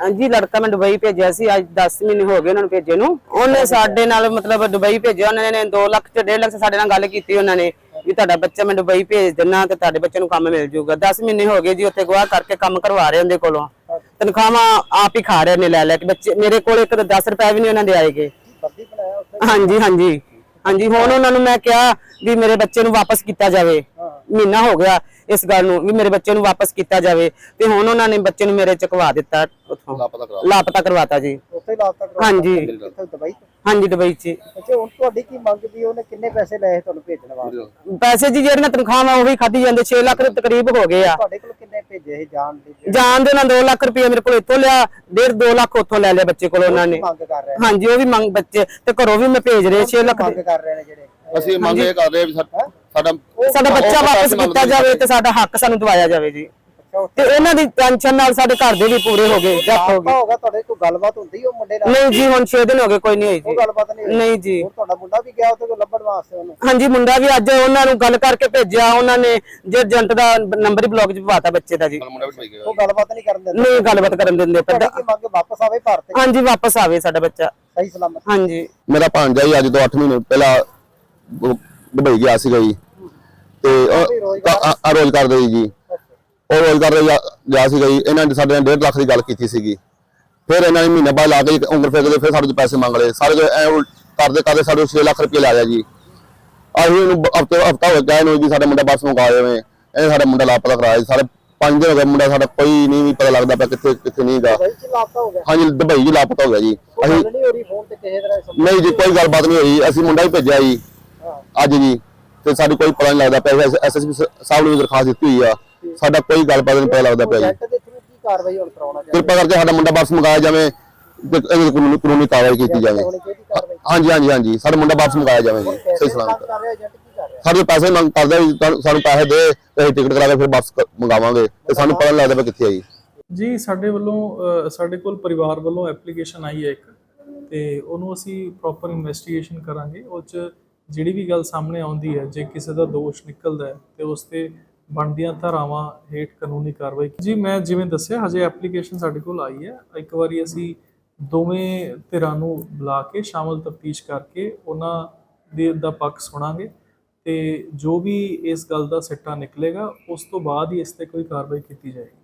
ਹਾਂਜੀ, ਲੜਕਾ ਮੈਂ ਦੁਬਈ ਭੇਜਿਆ ਸੀ, ਅੱਜ 10 ਮਹੀਨੇ ਹੋ ਗਏ ਉਹਨਾਂ ਨੂੰ ਭੇਜੇ ਨੂੰ। ਉਹਨੇ ਸਾਡੇ ਨਾਲ ਮਤਲਬ ਦੁਬਈ ਭੇਜਿਆ, ਉਹਨਾਂ ਨੇ 2 ਲੱਖ ਤੇ 1.5 ਲੱਖ ਸਾਡੇ ਨਾਲ ਗੱਲ ਕੀਤੀ ਉਹਨਾਂ ਨੇ, ਵੀ ਤੁਹਾਡਾ ਬੱਚਾ ਮੈਂ ਦੁਬਈ ਭੇਜ ਦਿੰਨਾ ਤੇ ਤੁਹਾਡੇ ਬੱਚੇ ਨੂੰ ਕੰਮ ਮਿਲ ਜਾਊਗਾ। 10 ਮਹੀਨੇ ਹੋ ਗਏ ਜੀ, ਉੱਥੇ ਗਵਾਹ ਕਰਕੇ ਕੰਮ ਕਰਵਾ ਰਹੇ ਉਹਦੇ ਕੋਲੋਂ। ਤਨਖਾਹਾਂ ਆਪ ਹੀ ਖਾ ਰਹੇ ਨੇ ਲੈ ਲੈ ਕੇ, ਬੱਚੇ, ਮੇਰੇ ਕੋਲ ਇੱਕ ਤਾਂ 10 ਰੁਪਏ ਵੀ ਨਹੀਂ ਉਹਨਾਂ ਦੇ ਆਏਗੇ ਵਰਦੀ ਹਾਂਜੀ ਹਾਂਜੀ ਹਾਂਜੀ, ਹੁਣ ਉਹਨਾਂ ਨੂੰ ਮੈਂ ਕਿਹਾ ਵੀ ਮੇਰੇ ਬੱਚੇ ਨੂੰ ਵਾਪਸ ਕੀਤਾ ਜਾਵੇ। ਮਹੀਨਾ ਹੋ ਗਿਆ ਇਸ ਗੱਲ ਨੂੰ ਵੀ ਮੇਰੇ ਬੱਚੇ ਨੂੰ ਵਾਪਸ ਕੀਤਾ ਜਾਵੇ ਤੇ ਹੁਣ ਉਹਨਾਂ ਨੇ ਬੱਚੇ ਨੂੰ ਮੇਰੇ ਚਕਵਾ ਦਿੱਤਾ ਉੱਥੋਂ। ਲਾਪਤਾ ਕਰਾ ਲਾਪਤਾ ਕਰਵਾਤਾ ਜੀ। ਉੱਥੇ ਲਾਪਤਾ ਕਰਵਾ ਹਾਂਜੀ। ਕਿੱਥੇ ਦੁਬਈ ਤੋਂ? ਹਾਂਜੀ ਦੁਬਈ 'ਚ। ਅੱਛਾ ਹੁਣ ਤੁਹਾਡੀ ਕੀ ਮੰਗ ਵੀ ਉਹਨੇ ਕਿੰਨੇ ਪੈਸੇ ਲਏ ਤੁਹਾਨੂੰ ਭੇਜਣ ਵਾਸਤੇ? ਪੈਸੇ ਜੀ ਜਿਹੜੀਆਂ ਤਨਖਾਹਾਂ ਉਹੀ ਖਾਧੀ ਜਾਂਦੇ 6 ਲੱਖ ਦੇ ਤਕਰੀਬ ਹੋ ਗਏ ਆ। ਤੁਹਾਡੇ ਕੋਲ ਕਿੰਨੇ ਭੇਜੇ ਸੀ ਜਾਣ ਦੇ ਜਾਣ ਦੇ ਨਾਲ 2 ਲੱਖ ਰੁਪਏ ਮੇਰੇ ਕੋਲ ਇੱਥੋਂ ਲਿਆ ਡੇਢ 2 ਲੱਖ ਉੱਥੋਂ ਲੈ ਲਿਆ ਬੱਚੇ ਕੋਲ ਉਹਨਾਂ ਨੇ। ਮੰਗ ਕਰ ਰਹੇ ਹਾਂਜੀ ਉਹ ਵੀ ਮੰਗ ਬੱਚੇ ਤੇ ਘਰੋਂ ਵੀ ਮੈਂ ਭੇਜ ਰਹੇ 6 ਲੱਖ ਮੰਗ ਕਰ ਰਹੇ ਨੇ ਜਿਹੜੇ। ਅਸੀਂ ਮੰਗ ਇਹ ਕਰ ਰਹੇ ਵੀ ਸਾਡਾ ਸਾਡਾ ਬੱਚਾ ਵਾਪਸ ਕੀਤਾ ਜਾਵੇ ਤੇ ਸਾਡਾ ਹੱਕ ਸਾਨੂੰ ਦਵਾਇਆ ਜਾਵੇ ਜੀ। ਤੇ ਇਹਨਾਂ ਦੀ ਟੈਨਸ਼ਨ ਨਾਲ ਸਾਡੇ ਘਰ ਦੇ ਵੀ ਪੂਰੇ ਹੋ ਗਏ ਡੈਥ ਹੋ ਲਾਪਤਾ ਹੋਗਾ ਤੁਹਾਡੇ ਕੋਈ ਗੱਲਬਾਤ ਹੁੰਦੀ ਉਹ ਮੁੰਡੇ ਨਾਲ? ਗਈ ਨਹੀਂ ਜੀ ਹੁਣ 6 ਦਿਨ ਹੋ ਗਏ ਕੋਈ ਨਹੀਂ ਹੋਈ ਉਹ ਜੀ ਗੱਲਬਾਤ ਨਹੀਂ ਜੀ। ਤੁਹਾਡਾ ਮੁੰਡਾ ਵੀ ਗਿਆ ਉੱਥੇ ਕੋਈ ਲੱਭਣ ਵਾਸਤੇ ਉਹਨੂੰ? ਹਾਂਜੀ ਮੁੰਡਾ ਵੀ ਅੱਜ ਉਹਨਾਂ ਨੂੰ ਗੱਲ ਕਰਕੇ ਭੇਜਿਆ ਉਹਨਾਂ ਨੇ ਜੇ ਏਜੰਟ ਦਾ ਨੰਬਰ ਹੀ ਬਲੌਕ 'ਚ ਪਵਾਤਾ ਬੱਚੇ ਦਾ ਜੀ। ਉਹ ਗੱਲਬਾਤ ਨਹੀਂ ਕਰਨ ਦਿੰਦੇ? ਨਹੀਂ ਗੱਲਬਾਤ ਕਰਨ ਦਿੰਦੇ ਪਰ ਤੁਹਾਡੀ ਕੀ ਮੰਗ ਵਾਪਸ ਆਵੇ ਭਾਰਤ ਹਾਂਜੀ ਵਾਪਸ ਆਵੇ ਸਾਡਾ ਬੱਚਾ। ਸਹੀ ਸਲਾਮਤ। ਹਾਂਜੀ। ਮੇਰਾ ਭਾਂਜਾ ਹੀ ਅੱਜ ਤੋਂ 8 ਮਹੀਨੇ ਪਹਿਲਾਂ ਦੁਬਈ ਗਿਆ ਸੀਗਾ ਜੀ। ਤੇ ਉਹ ਆ- ਆ ਰੋਜ਼ਗਾਰ ਦੇ ਜੀ। ਉਹ ਰੋਜ਼ਗਾਰ ਦੇ ਗਿਆ- ਗਿਆ ਸੀਗਾ ਜੀ। ਇਹਨਾਂ ਨੇ ਸਾਡੇ ਨਾਲ 1.5 ਲੱਖ ਦੀ ਗੱਲ ਕੀਤੀ ਸੀਗੀ। ਫਿਰ ਇਹਨਾਂ ਨੇ ਮਹੀਨੇ ਬਾਅਦ ਲਾ ਕੇ ਉਂਗਲ ਫੇਰ ਕੇ ਫਿਰ ਸਾਡੇ ਤੋਂ ਪੈਸੇ ਮੰਗ ਲਏ। ਸਾਰੇ ਐ ਕਰਦੇ ਕਰਦੇ ਸਾਡੇ 6 ਲੱਖ ਰੁਪਏ ਲੈ ਲਿਆ ਜੀ। ਅਸੀਂ ਉਹਨੂੰ ਹਫ਼ਤੇ ਹਫਤਾ ਹੋ ਗਿਆ ਇਹਨੂੰ ਜੀ ਸਾਡਾ ਮੁੰਡਾ ਬੱਸ ਮੰਗਾ ਜਾਵੇ ਇਹ ਸਾਡਾ ਮੁੰਡਾ ਲਾਪਤਾ ਕਰਾਇਆ ਜੀ। ਸਾਰੇ ਪੰਜ ਦਿਨ ਹੋ ਗਏ ਮੁੰਡਾ ਸਾਡਾ ਕੋਈ ਨਹੀਂ ਵੀ ਪਤਾ ਲੱਗਦਾ ਪਿਆ ਕਿੱਥੇ ਕਿੱਥੇ ਨਹੀਂ ਗਾ ਹਾਂਜੀ ਦੁਬਈ ਜੀ ਲਾਪਤਾ ਹੋ ਗਿਆ ਜੀ। ਅਸੀਂ ਨਹੀਂ ਰਹੀ ਜੀ ਕੋਈ ਗੱਲਬਾਤ ਨਹੀਂ ਹੋਈ। ਅਸੀਂ ਮੁੰਡਾ ਹੀ ਭੇਜਿਆ ਜੀ। ਅੱਜ ਜੀ ਤੇ ਸਾਡੀ ਕੋਈ ਪਤਾ ਨਹੀਂ ਲੱਗਦਾ ਪਿਆ ਐਸਐਸਪੀ ਸਾਹਿਬ ਨੂੰ ਦਰਖਾਸਤ ਦਿੱਤੀ ਹੋਈ ਆ। ਸਾਡਾ ਕੋਈ ਗੱਲਬਾਤ ਨਹੀਂ ਪਤਾ ਲੱਗਦਾ ਪਿਆ ਜੀ। ਕਾਰਵਾਈ ਹੁਣ ਕਰਾਉਣਾ ਚਾਹੀਦਾ? ਕਿਰਪਾ ਕਰਕੇ ਸਾਡਾ ਮੁੰਡਾ ਵਾਪਸ ਮੰਗਾਇਆ ਜਾਵੇ ਕਾਨੂੰਨੀ ਕਾਨੂੰਨੀ ਕਾਰਵਾਈ ਕੀਤੀ ਜਾਵੇ। ਹਾਂਜੀ ਹਾਂਜੀ ਹਾਂਜੀ। ਸਾਡਾ ਮੁੰਡਾ ਵਾਪਸ ਮੰਗਾਇਆ ਜਾਵੇ ਜੀ। ਸਹੀ ਸਲਾਮਤ ਮੰਗ ਕਰ ਰਿਹਾ ਏਜੰਟ ਕੀ ਕਰ ਰਿਹਾ ਸਾਡੇ ਪੈਸੇ ਮੰਗ ਕਰਦਾ ਸਾਨੂੰ ਪੈਸੇ ਦੇ ਤੇ ਅਸੀਂ ਟਿਕਟ ਕਰਾ ਕੇ ਫਿਰ ਵਾਪਸ ਮੰਗਾਵਾਂਗੇ। ਤੇ ਸਾਨੂੰ ਪਤਾ ਨਹੀਂ ਲੱਗਦਾ ਪਿਆ ਕਿੱਥੇ ਆ ਜੀ। ਜੀ ਸਾਡੇ ਵੱਲੋਂ ਸਾਡੇ ਕੋਲ ਪਰਿਵਾਰ ਵੱਲੋਂ ਐਪਲੀਕੇਸ਼ਨ ਆਈ ਹੈ ਇੱਕ ਤੇ ਉਹਨੂੰ ਅਸੀਂ ਪ੍ਰੋਪਰ ਇਨਵੈਸਟੀਗੇਸ਼ਨ ਕਰਾਂਗੇ। ਉਹ ਚ ਜਿਹੜੀ ਵੀ ਗੱਲ ਸਾਹਮਣੇ ਆਉਂਦੀ ਹੈ, ਜੇ ਕਿਸੇ ਦਾ ਦੋਸ਼ ਨਿਕਲਦਾ ਹੈ, ਤੇ ਉਸ ਤੇ ਬਣਦੀਆਂ ਧਾਰਾਵਾਂ ਹੇਠ ਕਾਨੂੰਨੀ ਕਾਰਵਾਈ ਜੀ, ਮੈਂ ਜਿਵੇਂ ਦੱਸਿਆ, ਹਜੇ ਐਪਲੀਕੇਸ਼ਨ ਸਾਡੇ ਕੋਲ ਆਈ ਹੈ। ਇੱਕ ਵਾਰੀ ਅਸੀਂ ਦੋਵੇਂ ਧਿਰਾਂ ਨੂੰ ਬੁਲਾ ਕੇ ਸ਼ਾਮਲ ਤਫਤੀਸ਼ ਕਰਕੇ ਉਹਨਾਂ ਦੇ ਦਾ ਪੱਖ ਸੁਣਾਂਗੇ ਤੇ ਜੋ ਵੀ ਇਸ ਗੱਲ ਦਾ ਸਿੱਟਾ ਨਿਕਲੇਗਾ, ਉਸ ਤੋਂ ਬਾਅਦ ਹੀ ਇਸ ਤੇ ਕੋਈ ਕਾਰਵਾਈ ਕੀਤੀ ਜਾਏਗੀ।